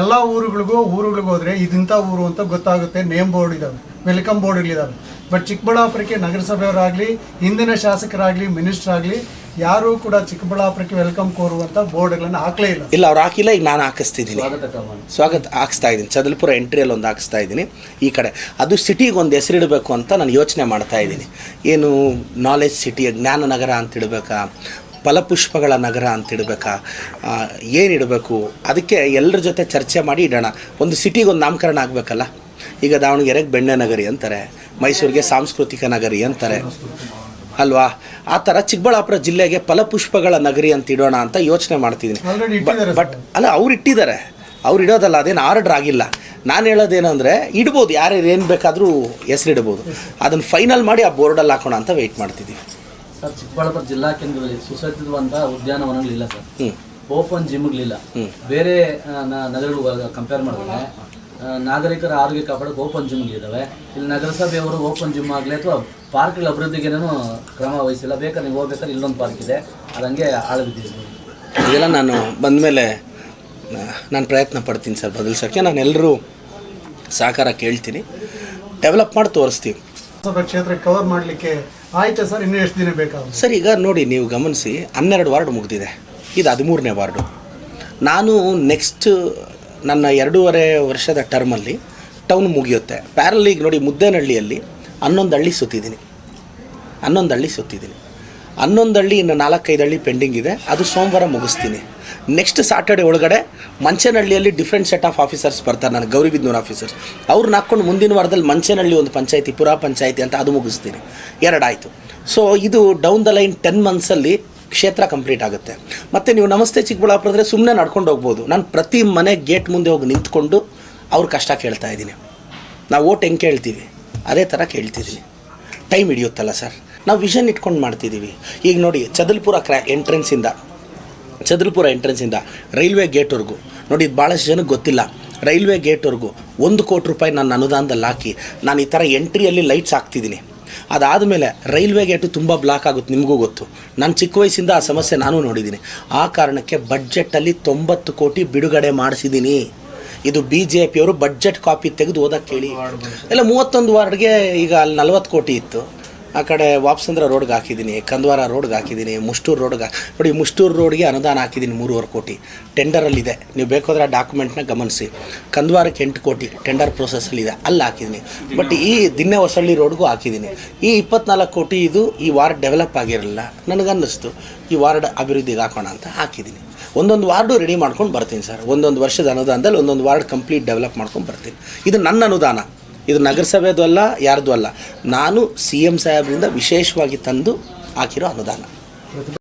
ಎಲ್ಲ ಊರುಗಳಿಗೂ ಊರುಗಳಿಗೆ ಹೋದ್ರೆ ಇದಿಂಥ ಊರು ಅಂತ ಗೊತ್ತಾಗುತ್ತೆ ನೇಮ್ ಬೋರ್ಡ್ ಇದಾವೆ ವೆಲ್ಕಮ್ ಬೋರ್ಡ್ಗಳಿದಾವೆ ಬಟ್ ಚಿಕ್ಕಬಳ್ಳಾಪುರಕ್ಕೆ ನಗರಸಭೆಯವರಾಗಲಿ ಹಿಂದಿನ ಶಾಸಕರಾಗಲಿ ಮಿನಿಸ್ಟರ್ ಆಗಲಿ ಯಾರೂ ಕೂಡ ಚಿಕ್ಕಬಳ್ಳಾಪುರಕ್ಕೆ ವೆಲ್ಕಮ್ ಕೋರುವಂಥ ಬೋರ್ಡ್ಗಳನ್ನು ಹಾಕಲೇ ಇಲ್ಲ. ಇಲ್ಲ ಅವ್ರು ಹಾಕಿಲ್ಲ ಈಗ ನಾನು ಹಾಕಿಸ್ತಿದ್ದೀನಿ. ಸ್ವಾಗತ ಹಾಕಿಸ್ತಾ ಇದ್ದೀನಿ. ಚದಲ್ಪುರ ಎಂಟ್ರಿಯಲ್ಲಿ ಒಂದು ಹಾಕಿಸ್ತಾ ಇದ್ದೀನಿ. ಈ ಕಡೆ ಅದು ಸಿಟಿಗೆ ಒಂದು ಹೆಸರಿಡಬೇಕು ಅಂತ ನಾನು ಯೋಚನೆ ಮಾಡ್ತಾ ಇದ್ದೀನಿ. ಏನು ನಾಲೆಜ್ ಸಿಟಿಯ ಜ್ಞಾನ ನಗರ ಅಂತ ಇಡಬೇಕಾ? ಫಲಪುಷ್ಪಗಳ ನಗರ ಅಂತ ಇಡಬೇಕಾ? ಏನು ಇಡಬೇಕು? ಅದಕ್ಕೆ ಎಲ್ಲರ ಜೊತೆ ಚರ್ಚೆ ಮಾಡಿ ಇಡೋಣ. ಒಂದು ಸಿಟಿಗೆ ಒಂದು ನಾಮಕರಣ ಆಗಬೇಕಲ್ಲ? ಈಗ ದಾವಣಗೆರೆಗೆ ಬೆಣ್ಣೆ ನಗರಿ ಅಂತಾರೆ ಮೈಸೂರಿಗೆ ಸಾಂಸ್ಕೃತಿಕ ನಗರಿ ಅಂತಾರೆ. ಅಲ್ವಾ? ಆ ಥರ ಚಿಕ್ಕಬಳ್ಳಾಪುರ ಜಿಲ್ಲೆಗೆ ಫಲಪುಷ್ಪಗಳ ನಗರಿ ಅಂತ ಇಡೋಣ ಅಂತ ಯೋಚನೆ ಮಾಡ್ತಿದ್ದೀನಿ. ಬಟ್ ಅಲ್ಲ ಅವ್ರು ಇಟ್ಟಿದ್ದಾರೆ. ಅವ್ರು ಇಡೋದಲ್ಲ ಅದೇನು ಆರ್ಡರ್ ಆಗಿಲ್ಲ. ನಾನು ಹೇಳೋದೇನೆಂದರೆ ಇಡ್ಬೋದು. ಯಾರ್ಯಾರು ಏನು ಬೇಕಾದರೂ ಹೆಸರಿಡ್ಬೋದು. ಅದನ್ನು ಫೈನಲ್ ಮಾಡಿ ಆ ಬೋರ್ಡಲ್ಲಿ ಹಾಕೋಣ ಅಂತ ವೆಯ್ಟ್ ಮಾಡ್ತಿದ್ದೀವಿ ಸರ್ ಚಿಕ್ಕಬಳ್ಳಾಪುರ ಜಿಲ್ಲಾ ಕೇಂದ್ರದಲ್ಲಿ ಸುಸಜ್ಜಿತವಂತ ಉದ್ಯಾನವನಗಳಿಲ್ಲ ಸರ್. ಹ್ಞೂ ಓಪನ್ ಜಿಮ್ಗಳಿಲ್ಲ ಬೇರೆ ನಗರಗಳು ಕಂಪೇರ್ ಮಾಡಿದ್ರೆ ನಾಗರಿಕರ ಆರೋಗ್ಯ ಕಾಪಾಡಕ್ಕೆ ಓಪನ್ ಜಿಮ್ಗಳಿದ್ದಾವೆ ಇಲ್ಲಿ ನಗರಸಭೆಯವರು ಓಪನ್ ಜಿಮ್ ಆಗಲಿ ಅಥವಾ ಪಾರ್ಕ್ಗಳ ಅಭಿವೃದ್ಧಿಗೇನೂ ಕ್ರಮ ವಹಿಸಿಲ್ಲ. ಬೇಕಾದ್ರೆ ನೀವು ಹೋಗ್ಬೇಕಾದ್ರೆ ಇಲ್ಲೊಂದು ಪಾರ್ಕ್ ಇದೆ. ಅದಂಗೆ ಹಂಗೆ ಆಳಬಿದ್ದಿದೆ ಇದೆಲ್ಲ ನಾನು ಬಂದಮೇಲೆ ನಾನು ಪ್ರಯತ್ನ ಪಡ್ತೀನಿ ಸರ್ ಬದಲಿಸೋಕ್ಕೆ ನಾನು ಎಲ್ಲರೂ ಸಹಕಾರ ಕೇಳ್ತೀನಿ. ಡೆವಲಪ್ ಮಾಡಿ ತೋರಿಸ್ತೀವಿ. ಕ್ಷೇತ್ರ ಕವರ್ ಮಾಡಲಿಕ್ಕೆ ಆಯ್ತಾ ಸರ್? ಇನ್ನೂ ಎಷ್ಟು ದಿನ ಬೇಕಾಗುತ್ತೆ? ಸರ್, ಈಗ ನೋಡಿ, ನೀವು ಗಮನಿಸಿ, ಹನ್ನೆರಡು ವಾರ್ಡ್ ಮುಗಿದಿದೆ. ಇದು ಹದಿಮೂರನೇ ವಾರ್ಡು. ನಾನು ನೆಕ್ಸ್ಟ್ ನನ್ನ ಎರಡೂವರೆ ವರ್ಷದ ಟರ್ಮಲ್ಲಿ ಟೌನ್ ಮುಗಿಯುತ್ತೆ. ಪ್ಯಾರಲ್ ಈಗ ನೋಡಿ, ಮುದ್ದೇನಹಳ್ಳಿಯಲ್ಲಿ ಹನ್ನೊಂದು ಹಳ್ಳಿ ಸುತ್ತಿದ್ದೀನಿ. ಹನ್ನೊಂದು ಹಳ್ಳಿ ಸುತ್ತಿದ್ದೀನಿ. ಹನ್ನೊಂದು ಹಳ್ಳಿ, ಇನ್ನು ನಾಲ್ಕೈದು ಹಳ್ಳಿ ಪೆಂಡಿಂಗ್ ಇದೆ. ಅದು ಸೋಮವಾರ ಮುಗಿಸ್ತೀನಿ. ನೆಕ್ಸ್ಟ್ ಸಾಟರ್ಡೆ ಒಳಗಡೆ ಮಂಚನಹಳ್ಳಿಯಲ್ಲಿ ಡಿಫ್ರೆಂಟ್ ಸೆಟ್ ಆಫ್ ಆಫೀಸರ್ಸ್ ಬರ್ತಾರೆ, ನಾನು ಗೌರಿಬಿದ್ನೂರು ಆಫೀಸರ್ಸ್ ಅವ್ರನ್ನ ಹಾಕ್ಕೊಂಡು ಮುಂದಿನ ವಾರದಲ್ಲಿ ಮಂಚನಹಳ್ಳಿ ಒಂದು ಪಂಚಾಯತಿ, ಪುರಾ ಪಂಚಾಯತಿ ಅಂತ ಅದು ಮುಗಿಸ್ತೀನಿ. ಎರಡಾಯಿತು ಸೊ ಇದು ಡೌನ್ ದ ಲೈನ್ ಟೆನ್ ಮಂತ್ಸಲ್ಲಿ ಕ್ಷೇತ್ರ ಕಂಪ್ಲೀಟ್ ಆಗುತ್ತೆ. ಮತ್ತು ನೀವು ನಮಸ್ತೆ ಚಿಕ್ಕಬಳ್ಳಾಪುರ ಅಂದರೆ ಸುಮ್ಮನೆ ನಡ್ಕೊಂಡು ಹೋಗ್ಬೋದು. ನಾನು ಪ್ರತಿ ಮನೆ ಗೇಟ್ ಮುಂದೆ ಹೋಗಿ ನಿಂತ್ಕೊಂಡು ಅವ್ರ ಕಷ್ಟ ಕೇಳ್ತಾ ಇದ್ದೀನಿ. ನಾವು ಓಟ್ ಹೆಂಗೆ ಕೇಳ್ತೀವಿ? ಅದೇ ಥರ ಕೇಳ್ತಿದ್ದೀನಿ. ಟೈಮ್ ಹಿಡಿಯುತ್ತಲ್ಲ ಸರ್. ನಾವು ವಿಷನ್ ಇಟ್ಕೊಂಡು ಮಾಡ್ತಿದ್ದೀವಿ ಈಗ ನೋಡಿ ಚದಲ್ಪುರ ಕ್ರ್ಯಾ ಎಂಟ್ರೆನ್ಸಿಂದ ಚದಲ್ಪುರ ಎಂಟ್ರೆನ್ಸಿಂದ ರೈಲ್ವೆ ಗೇಟ್ವರೆಗೂ ನೋಡಿ, ಇದು ಭಾಳಷ್ಟು ಜನಕ್ಕೆ ಗೊತ್ತಿಲ್ಲ. ರೈಲ್ವೆ ಗೇಟ್ವರೆಗೂ ಒಂದು ಕೋಟಿ ರೂಪಾಯಿ ನನ್ನ ಅನುದಾನದಲ್ಲಿ ಹಾಕಿ, ನಾನು ಈ ಥರ ಎಂಟ್ರಿಯಲ್ಲಿ ಲೈಟ್ಸ್ ಹಾಕ್ತಿದ್ದೀನಿ ಅದಾದಮೇಲೆ ರೈಲ್ವೆ ಗೇಟು ತುಂಬ ಬ್ಲಾಕ್ ಆಗುತ್ತೆ, ನಿಮಗೂ ಗೊತ್ತು. ನಾನು ಚಿಕ್ಕ ವಯಸ್ಸಿಂದ ಆ ಸಮಸ್ಯೆ ನಾನು ನೋಡಿದ್ದೀನಿ ಆ ಕಾರಣಕ್ಕೆ ಬಡ್ಜೆಟಲ್ಲಿ ತೊಂಬತ್ತು ಕೋಟಿ ಬಿಡುಗಡೆ ಮಾಡಿಸಿದ್ದೀನಿ ಇದು ಬಿ ಜೆ ಪಿಯವರು ಬಡ್ಜೆಟ್ ಕಾಪಿ ತೆಗೆದು ಓದಕ್ಕೆ ಕೇಳಿ. ಎಲ್ಲ ಮೂವತ್ತೊಂದು ವಾರ್ಡ್ಗೆ ಈಗ ಅಲ್ಲಿ ನಲ್ವತ್ತು ಕೋಟಿ ಇತ್ತು. ಆ ಕಡೆ ವಾಪಸಂದ್ರ ರೋಡ್ಗೆ ಹಾಕಿದ್ದೀನಿ, ಕಂದ್ವಾರ ರೋಡ್ಗೆ ಹಾಕಿದ್ದೀನಿ, ಮುಷ್ಟೂರು ರೋಡ್ಗೆ ನೋಡಿ ಮುಷ್ಟೂರು ರೋಡ್ಗೆ ಅನುದಾನ ಹಾಕಿದ್ದೀನಿ ಮೂರುವರೆ ಕೋಟಿ. ಟೆಂಡರಲ್ಲಿದೆ. ನೀವು ಬೇಕಾದ್ರೆ ಆ ಡಾಕ್ಯುಮೆಂಟ್ನ ಗಮನಿಸಿ. ಕಂದ್ವಾರಕ್ಕೆ ಎಂಟು ಕೋಟಿ. ಟೆಂಡರ್ ಪ್ರೊಸೆಸ್ಸಲ್ಲಿದೆ. ಅಲ್ಲಿ ಹಾಕಿದ್ದೀನಿ. ಬಟ್ ಈ ದಿನ್ನೆ ಹೊಸಳ್ಳಿ ರೋಡ್ಗೂ ಹಾಕಿದ್ದೀನಿ. ಈ ಇಪ್ಪತ್ನಾಲ್ಕು ಕೋಟಿ ಇದು ಈ ವಾರ್ಡ್ ಡೆವಲಪ್ ಆಗಿರಲಿಲ್ಲ. ನನಗನ್ನಿಸ್ತು, ಈ ವಾರ್ಡ್ ಅಭಿವೃದ್ಧಿಗೆ ಹಾಕೋಣ ಅಂತ ಹಾಕಿದ್ದೀನಿ. ಒಂದೊಂದು ವಾರ್ಡು ರೆಡಿ ಮಾಡ್ಕೊಂಡು ಬರ್ತೀನಿ ಸರ್. ಒಂದೊಂದು ವರ್ಷದ ಅನುದಾನದಲ್ಲಿ ಒಂದೊಂದು ವಾರ್ಡ್ ಕಂಪ್ಲೀಟ್ ಡೆವಲಪ್ ಮಾಡ್ಕೊಂಡು ಬರ್ತೀನಿ. ಇದು ನನ್ನ ಅನುದಾನ. ಇದು ನಗರಸಭೆದು ಅಲ್ಲ ಯಾರ್ದು ಅಲ್ಲ. ನಾನು ಸಿ ಎಂ ಸಾಹೇಬ್ರಿಂದ ವಿಶೇಷವಾಗಿ ತಂದು ಹಾಕಿರೋ ಅನುದಾನ.